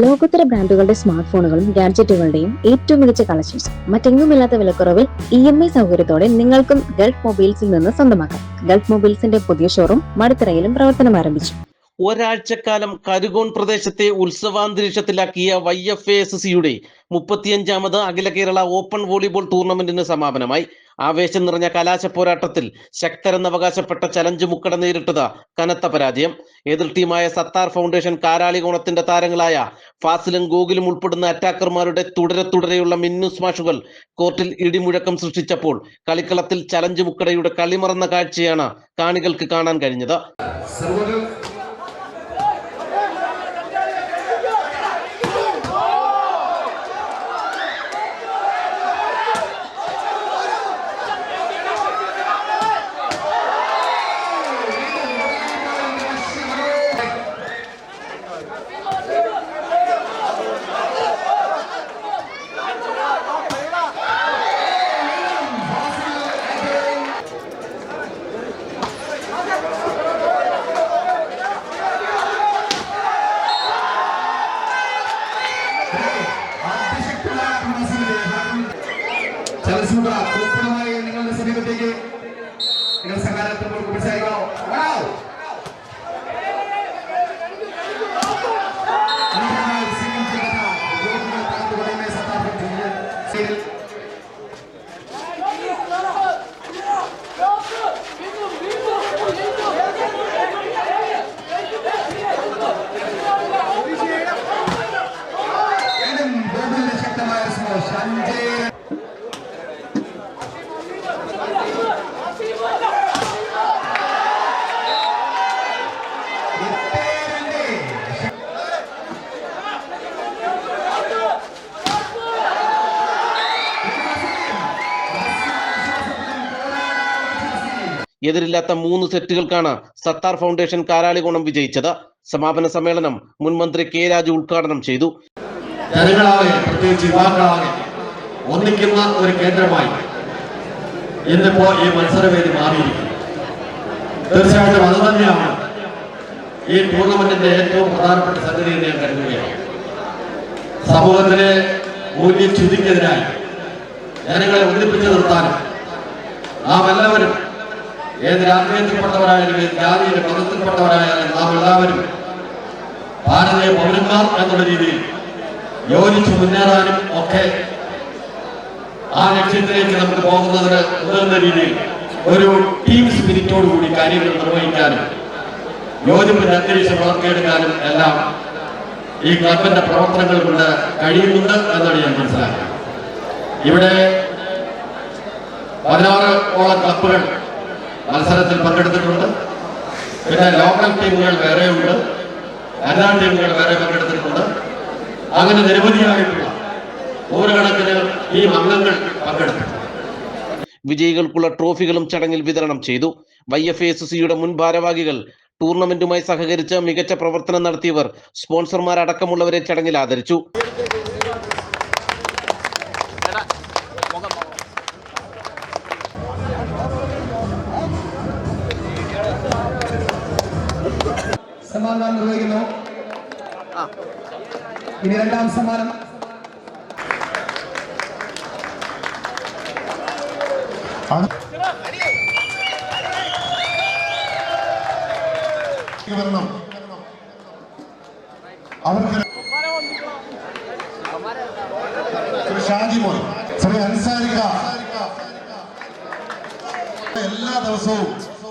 ലോകോത്തര ബ്രാൻഡുകളുടെ സ്മാർട്ട് ഫോണുകളും ഗാഡ്ജറ്റുകളുടെയും ഏറ്റവും മികച്ച കളക്ഷൻസ് മറ്റെങ്ങുമില്ലാത്ത വിലക്കുറവിൽ ഇ എം ഐ സൗകര്യത്തോടെ നിങ്ങൾക്കും ഗൾഫ് മൊബൈൽസിൽ നിന്ന് സ്വന്തമാക്കാം. ഗൾഫ് മൊബൈൽസിന്റെ പുതിയ ഷോറൂം മടുത്തറയിലും പ്രവർത്തനം ആരംഭിച്ചു ഒരാഴ്ചക്കാലം കരുകോൺ പ്രദേശത്തെ ഉത്സവാന്തരീക്ഷത്തിലാക്കിയ വൈ എഫ് എ എസ് സിയുടെ മുപ്പത്തിയഞ്ചാമത് അഖില കേരള ഓപ്പൺ വോളിബോൾ ടൂർണമെന്റിന് സമാപനമായി. ആവേശം നിറഞ്ഞ കലാശ പോരാട്ടത്തിൽ ശക്തരെന്നവകാശപ്പെട്ട ചലഞ്ച് മുക്കട നേരിട്ടത് കനത്ത പരാജയം. എതിർ ടീമായ സത്താർ ഫൗണ്ടേഷൻ കാരാളികോണത്തിന്റെ താരങ്ങളായ ഫാസിലും ഗോകുലും ഉൾപ്പെടുന്ന അറ്റാക്കർമാരുടെ തുടരെ തുടരെയുള്ള മിന്നു സ്മാഷുകൾ കോർട്ടിൽ ഇടിമുഴക്കം സൃഷ്ടിച്ചപ്പോൾ കളിക്കളത്തിൽ ചലഞ്ച് മുക്കടയുടെ കളിമറന്ന കാഴ്ചയാണ് കാണികൾക്ക് കാണാൻ കഴിഞ്ഞത്. സമീപത്തേക്ക് നിങ്ങൾ സഹായത്തോട് കുറിച്ചായിക്കോ എതിരില്ലാത്ത മൂന്ന് സെറ്റുകൾക്കാണ് സത്താർ ഫൗണ്ടേഷൻ കാരാളികോണം വിജയിച്ചത്. സമാപന സമ്മേളനം മുൻ മന്ത്രി കെ രാജു ഉദ്ഘാടനം ചെയ്തു. ജനങ്ങളാകെ പ്രത്യേകിച്ച് യുവാക്കളാകെ ഒന്നിക്കുന്ന ഒരു കേന്ദ്രമായി ഇന്നിപ്പോ ഈ മത്സരവേദി മാറിയിരിക്കുന്നു. തീർച്ചയായിട്ടും അത് തന്നെയാണ് ഈ ടൂർണമെന്റിന്റെ ഏറ്റവും പ്രധാനപ്പെട്ട സംഗതി എന്ന് ഞാൻ കരുതുകയാണ്. സമൂഹത്തിലെ മൂല്യച്യുതിക്കെതിരായി ജനങ്ങളെ ഒന്നിപ്പിച്ചു നിർത്താനും നാം എല്ലാവരും ഏത് രാഷ്ട്രീയത്തിൽപ്പെട്ടവരായാലും ഏത് ജാതിയുടെ മതത്തിൽപ്പെട്ടവരായാലും നാം എല്ലാവരും ഭാരതീയ പൗരന്മാർ എന്നുള്ള രീതിയിൽ യോജിച്ചു മുന്നേറാനും ഒക്കെ ആ ലക്ഷ്യത്തിലേക്ക് നമുക്ക് പോകുന്നതിന് ഉതകുന്ന രീതിയിൽ ഒരു ടീം സ്പിരിറ്റോട് കൂടി കാര്യങ്ങൾ നിർവഹിക്കാനും യോജിപ്പിന് അന്തരീക്ഷം വളർത്തിയെടുക്കാനും എല്ലാം ഈ ക്ലബിന്റെ പ്രവർത്തനങ്ങൾ കൊണ്ട് കഴിയുന്നുണ്ട് എന്നാണ് ഞാൻ മനസ്സിലാക്കുന്നത്. ഇവിടെ പതിനാറ് ഓളം ക്ലബുകൾ മത്സരത്തിൽ പങ്കെടുത്തിട്ടുണ്ട്. പിന്നെ ലോക്കൽ ടീമുകൾ വേറെയുണ്ട്. എല്ലാ ടീമുകൾ വേറെ പങ്കെടുത്തിട്ടുണ്ട്. അങ്ങനെ നിരവധിയായിട്ടുള്ള നൂറുകണക്കിന് ഈ അംഗങ്ങൾ പങ്കെടുത്തു വിജയികൾക്കുള്ള ട്രോഫികളും ചടങ്ങിൽ വിതരണം ചെയ്തു. വൈ എഫ് എസ് സിയുടെ മുൻ ഭാരവാഹികൾ ടൂർണമെന്റുമായി സഹകരിച്ച് മികച്ച പ്രവർത്തനം നടത്തിയവർ സ്പോൺസർമാരടക്കമുള്ളവരെ ചടങ്ങിൽ ആദരിച്ചു. സമ്മാനം നിർവഹിക്കുന്നു. ഇനി രണ്ടാം സമ്മാനം. വരണം അവർക്ക് ഷാജി മോൻ. ശ്രീ അൻസാരിക. എല്ലാ ദിവസവും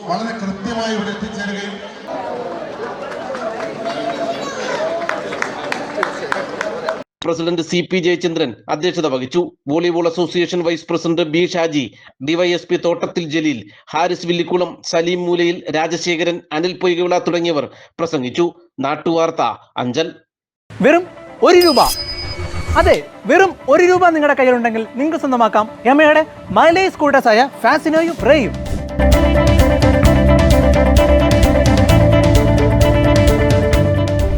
വളരെ കൃത്യമായി ഇവിടെ എത്തിച്ചേരുകയും പ്രസിഡന്റ് സി പി ജയചന്ദ്രൻ അധ്യക്ഷത വഹിച്ചു. Volleyball association vice president B Shaji DYSP Thottathil Jaleel Haris Villikkulam Saleem മൂലയിൽ രാജശേഖരൻ അനിൽ പൊയ്കവിള തുടങ്ങിയവർ പ്രസംഗിച്ചു. നാട്ടുവാർത്ത അഞ്ചൽ. വെറും ഒരു രൂപ. അതെ വെറും ഒരു രൂപ നിങ്ങളുടെ കയ്യിലുണ്ടെങ്കിൽ നിങ്ങൾക്ക് സ്വന്തമാക്കാം. യമയുടെ മൈലേജ് സ്കൂട്ടേഴ്സായ ഫാസിനോയും റേയും.